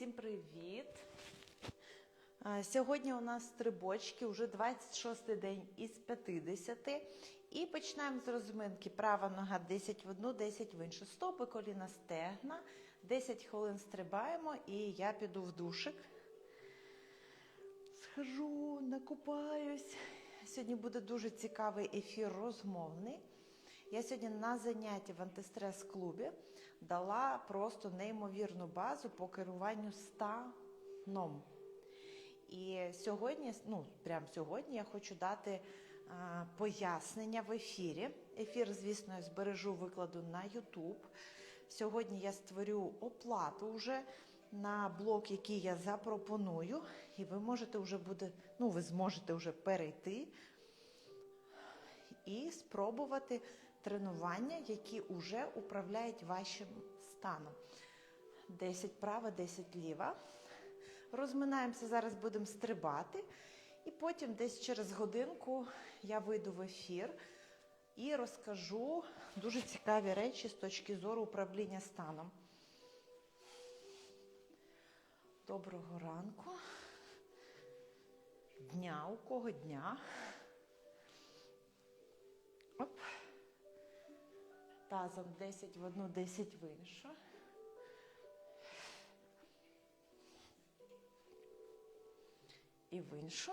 Всім привіт! Сьогодні у нас стрибочки, вже 26 день із 50. І починаємо з розминки. Права нога 10 в одну, 10 в іншу. Стопи, коліна, стегна. 10 хвилин стрибаємо і я піду в душик. Схожу, накупаюсь. Сьогодні буде дуже цікавий ефір розмовний. Я сьогодні на занятті в антистрес-клубі дала просто неймовірну базу по керуванню станом. І сьогодні, ну прямо сьогодні, я хочу дати а, пояснення в ефірі. Ефір, звісно, я збережу викладу на YouTube. Сьогодні я створю оплату вже на блок, який я запропоную, і ви можете вже буде, ну ви зможете вже перейти і спробувати тренування, які вже управляють вашим станом. 10 права, 10 ліва. Розминаємося, зараз будемо стрибати. І потім десь через годинку я вийду в ефір і розкажу дуже цікаві речі з точки зору управління станом. Доброго ранку. Дня, у кого дня? Тазом 10 в одну, 10 в іншу. І в іншу.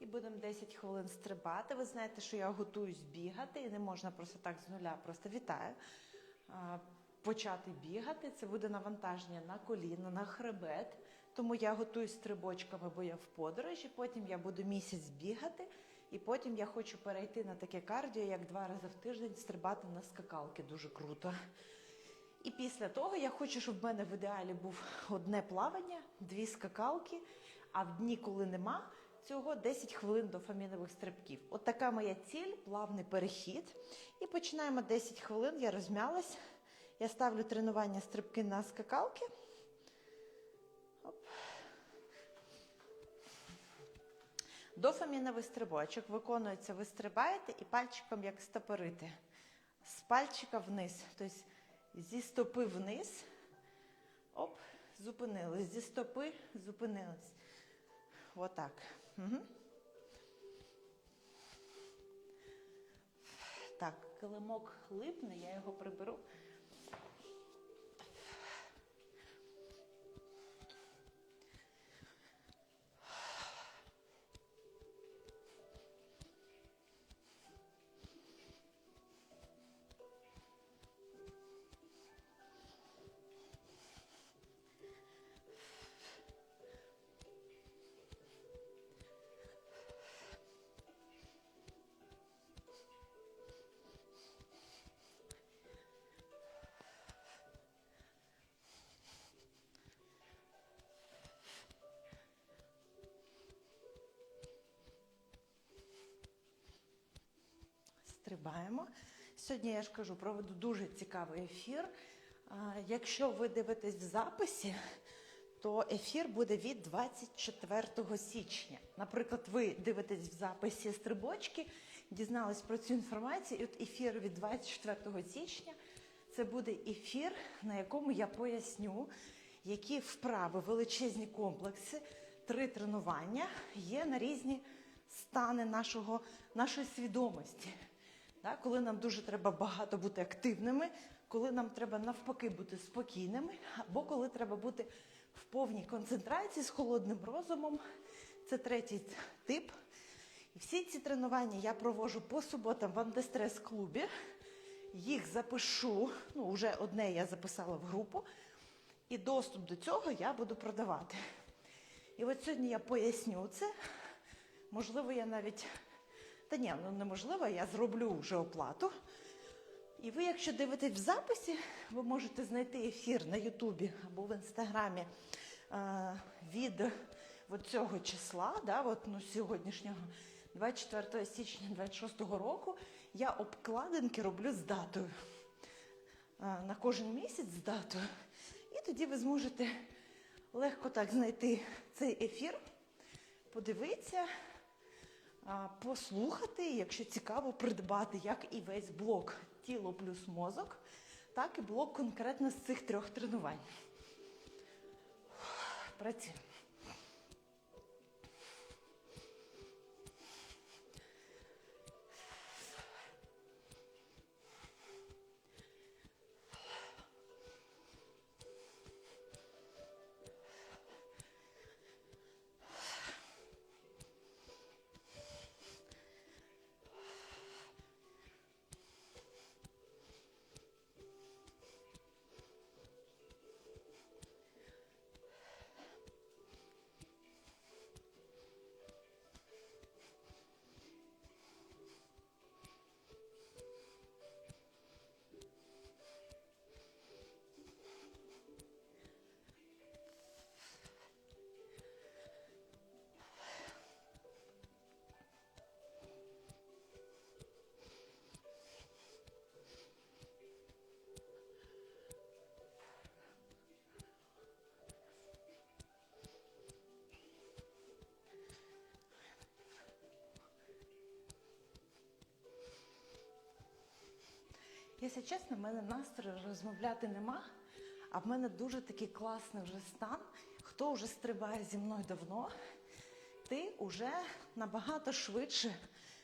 І будемо 10 хвилин стрибати. Ви знаєте, що я готуюсь бігати, і не можна просто так з нуля, просто вітаю. Почати бігати. Це буде навантаження на коліна, на хребет. Тому я готуюсь стрибочками, бо я в подорожі. Потім я буду місяць бігати, і потім я хочу перейти на таке кардіо, як два рази в тиждень стрибати на скакалки. Дуже круто. І після того я хочу, щоб в мене в ідеалі був одне плавання, дві скакалки, а в дні, коли нема, цього 10 хвилин до фамінових стрибків. От така моя ціль, плавний перехід. І починаємо 10 хвилин, я розм'ялась. Я ставлю тренування стрибки на скакалки. Дофаміновий стрибочок виконується, ви стрибаєте і пальчиком як стопорити. З пальчика вниз. Тобто зі стопи вниз. Оп, зупинились. Зі стопи зупинились. Отак. Угу. Так, килимок липне, я його приберу. Стрибаємо. Сьогодні я ж кажу, проведу дуже цікавий ефір. Якщо ви дивитесь в записі, то ефір буде від 24 січня. Наприклад, ви дивитесь в записі стрибочки, дізнались про цю інформацію, і от ефір від 24 січня це буде ефір, на якому я поясню, які вправи, величезні комплекси, три тренування є на різні стани нашого, нашої свідомості. Да, коли нам дуже треба багато бути активними, коли нам треба навпаки бути спокійними, або коли треба бути в повній концентрації з холодним розумом. Це третій тип. І всі ці тренування я проводжу по суботам в антистрес-клубі. Їх запишу, ну, вже одне я записала в групу, і доступ до цього я буду продавати. І от сьогодні я поясню це. Можливо, я навіть. Та ні, ну неможливо, я зроблю вже оплату. І ви, якщо дивитесь в записі, ви можете знайти ефір на Ютубі або в інстаграмі е, від от цього числа, да, от, ну, сьогоднішнього, 24 січня 26 року, я обкладинки роблю з датою. Е, на кожен місяць з датою. І тоді ви зможете легко так знайти цей ефір, подивитися послухати, якщо цікаво, придбати, як і весь блок тіло плюс мозок. так і блок конкретно з цих трьох тренувань. Працюємо. Якщо чесно, в мене настрою розмовляти нема, а в мене дуже такий класний вже стан. Хто вже стрибає зі мною давно, ти вже набагато швидше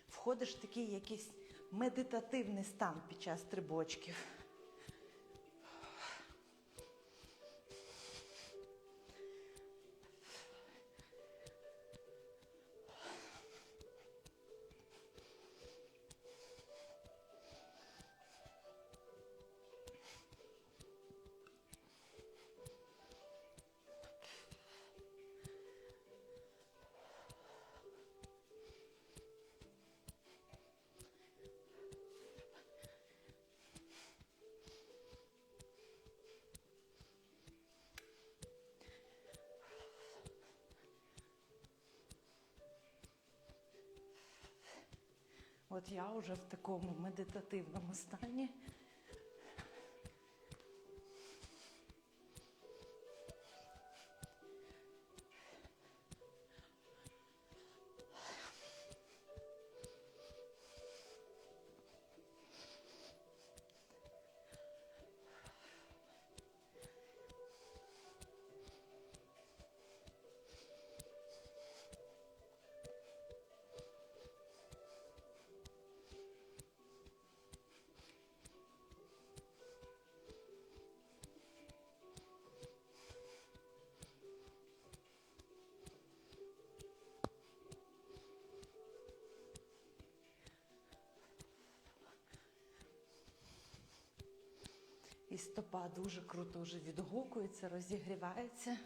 входиш в такий якийсь медитативний стан під час стрибочків. От я вже в такому медитативному стані. І стопа дуже круто вже відгукується, розігрівається.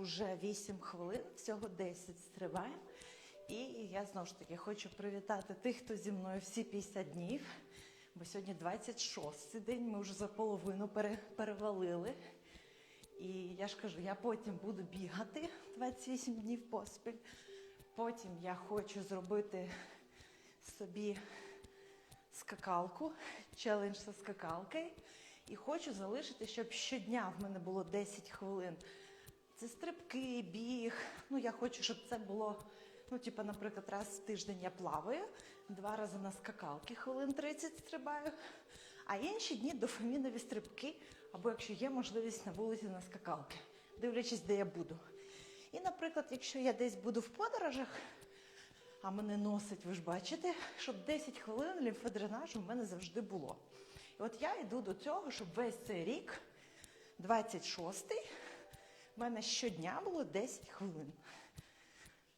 Вже 8 хвилин, всього 10 стрибаю. І я знову ж таки хочу привітати тих, хто зі мною всі 50 днів. Бо сьогодні 26 день, ми вже за половину пере- перевалили. І я ж кажу, я потім буду бігати 28 днів поспіль. Потім я хочу зробити собі скакалку, челендж зі скакалкою. І хочу залишити, щоб щодня в мене було 10 хвилин. Це стрибки, біг. Ну, я хочу, щоб це було, ну, типу, наприклад, раз в тиждень я плаваю, два рази на скакалки хвилин 30 стрибаю, а інші дні дофамінові стрибки, або якщо є можливість на вулиці на скакалки, дивлячись, де я буду. І, наприклад, якщо я десь буду в подорожах, а мене носить, ви ж бачите, щоб 10 хвилин лімфодренажу в мене завжди було. І от я йду до цього, щоб весь цей рік, 26-й, в мене щодня було 10 хвилин.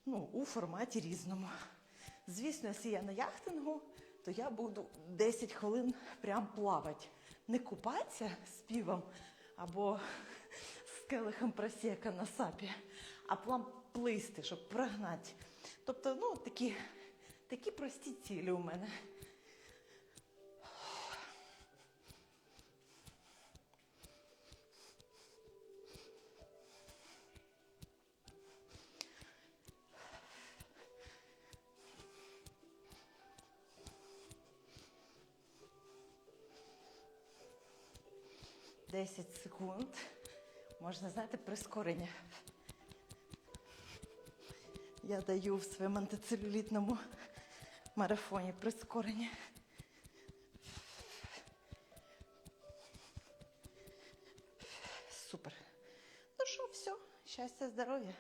Ну, у форматі різному. Звісно, якщо я на яхтингу, то я буду 10 хвилин прям плавати. Не купатися з півом або з келихом просека на сапі, а плам плисти, щоб прогнати. Тобто, ну, такі, такі прості цілі у мене. Десять секунд. Можна, знаєте, прискорення. Я даю в своєму антицелюлітному марафоні прискорення. Супер. Ну що, все, щастя, здоров'я.